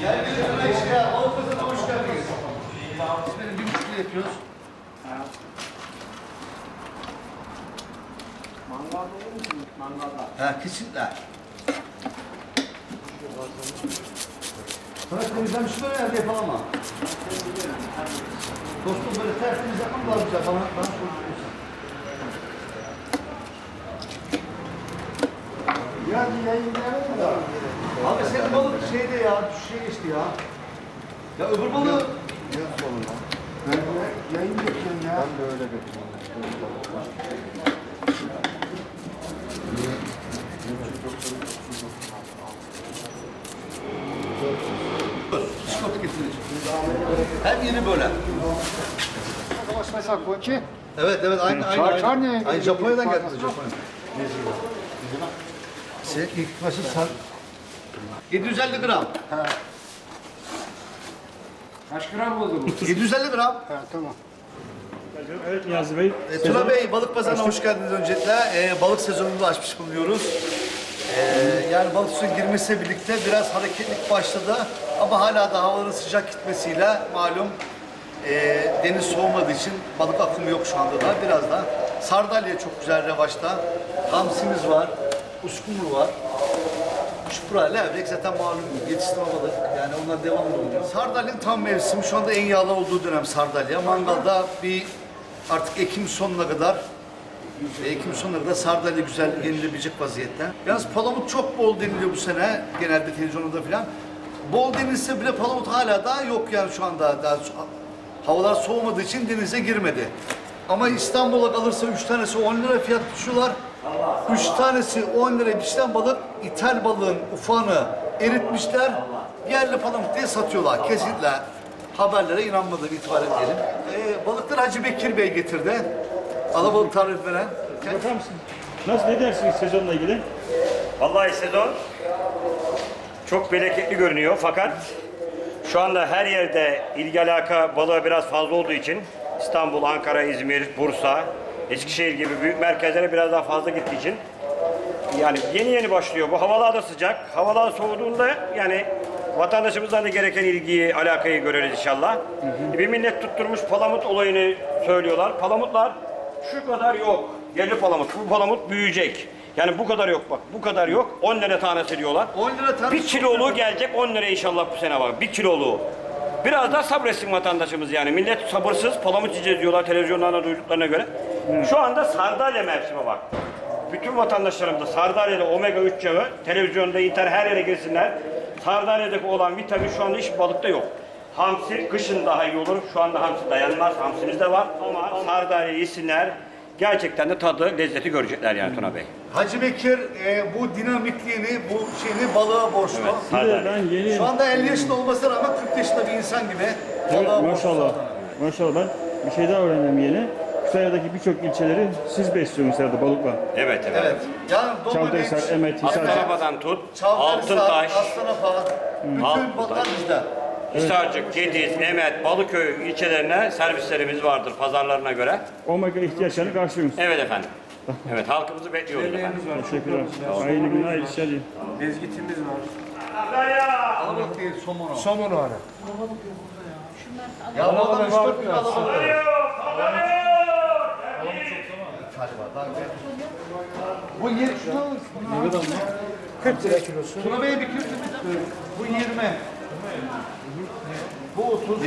Gel gel işte ya. Avrupa'da hoş geldiniz. Biz benim bir buçuk yapıyoruz. Mangalda olur musunuz? Mangalda. Ha kesinlikle. Sana temizlemiş böyle elde yapalım ama. Dostum böyle tertemiz yapmam lazım ya. Bana, bana soruyorsun. Ya bir yayınlayalım da. Abi senin balık şeyde ya, düşüşe geçti ya. Ya öbür balığı... Yaz sonuna. Ben de yayın yapıyorum ya. Ben de öyle Psikopat getireceğim. Hem yeni böyle. Savaş mesela koçi. Evet evet aynı aynı. Çar- aynı. çar ne? Aynı Japonya'dan geldi Japonya. Sen ilk başı sar. 750 gram. Kaç gram oldu bu? 750 gram. ha tamam. Evet Niyazi Bey. E, Tuna Bey balık pazarına hoş geldiniz öncelikle. E, balık sezonunu da açmış bulunuyoruz. E, yani balık suyun girmesiyle birlikte biraz hareketlik başladı. Ama hala da havaların sıcak gitmesiyle malum e, deniz soğumadığı için balık akımı yok şu anda da. Biraz da sardalya çok güzel revaçta. Hamsimiz var, uskumru var. Şupra, levrek zaten malum yetiştirme balık. Yani onlar devamlı oluyor. Sardalyanın tam mevsimi şu anda en yağlı olduğu dönem sardalya. Mangalda bir artık Ekim sonuna kadar Ekim sonuna kadar sardalya güzel yenilebilecek vaziyette. Yalnız palamut çok bol deniliyor bu sene genelde televizyonda falan. Bol denilse bile palamut hala daha yok yani şu anda. Daha havalar soğumadığı için denize girmedi. Ama İstanbul'a kalırsa üç tanesi 10 lira fiyat düşüyorlar. Üç tanesi 10 lira pişten balık, ithal balığın ufağını eritmişler. Yerli palamut diye satıyorlar. Kesinlikle haberlere inanmadan itibar edelim. Ee, balıkları Hacı Bekir Bey getirdi. Alabalık tarif veren. Bakar mısın? Nasıl ne dersiniz sezonla ilgili? Vallahi sezon çok bereketli görünüyor fakat şu anda her yerde ilgi alaka balığa biraz fazla olduğu için İstanbul, Ankara, İzmir, Bursa, Eskişehir gibi büyük merkezlere biraz daha fazla gittiği için yani yeni yeni başlıyor. Bu havalar da sıcak. Havalar soğuduğunda yani vatandaşımızdan da gereken ilgiyi, alakayı görürüz inşallah. Bir millet tutturmuş palamut olayını söylüyorlar. Palamutlar şu kadar yok. Yerli palamut. Bu palamut büyüyecek. Yani bu kadar yok bak. Bu kadar yok. 10 lira tanesi diyorlar. 10 lira tanesi. Bir kiloluğu gelecek 10 lira inşallah bu sene var. Bir kiloluğu. Biraz daha sabretsin vatandaşımız yani. Millet sabırsız palamut yiyeceğiz diyorlar televizyonlardan duyduklarına göre. Şu anda sardalya mevsimi bak. Bütün vatandaşlarımız da sardalyada omega 3 yağı televizyonda internet her yere girsinler. Sardalyadaki olan vitamin şu anda hiç balıkta yok. Hamsi kışın daha iyi olur. Şu anda hamsi dayanmaz. Hamsimiz de var. Ama sardalya yesinler. Gerçekten de tadı, lezzeti görecekler yani Tuna Bey. Hacı Bekir e, bu dinamikliğini, bu şeyini balığa borçlu. Bir de Sardalya. ben yeni... Şu anda 50 yaşında olmasına rağmen 40 yaşında bir insan gibi Evet, balığa borçlu. maşallah. Maşallah ben bir şey daha öğrendim yeni. Kütahya'daki birçok ilçeleri siz besliyorsunuz herhalde balıkla. Evet, evet. Evet. Yani Çavdarhisar, Emet, Hisarcık. Akrabadan tut, Altıntaş, Altıntaş, Aslanapa, bütün Altıntaş. balıklar bizde. Hisarcık, Gediz, Emet, Balıköy ilçelerine servislerimiz vardır pazarlarına göre. Omega ihtiyaçlarını karşılıyorsunuz. Evet efendim. Evet halkımızı bekliyoruz efendim. Teşekkürler. Hayırlı günler, hayırlı işler diyeyim. Mezgitimiz var. Alabalık değil, somon o. Somon var. Ya bu adam 3-4 var kilo biraz. alabalık. Galiba, daha güzel. Bu 20 şunu alırsın. 40 lira kilosu. Tuna Bey bir kilo Bu 20. Bu 30.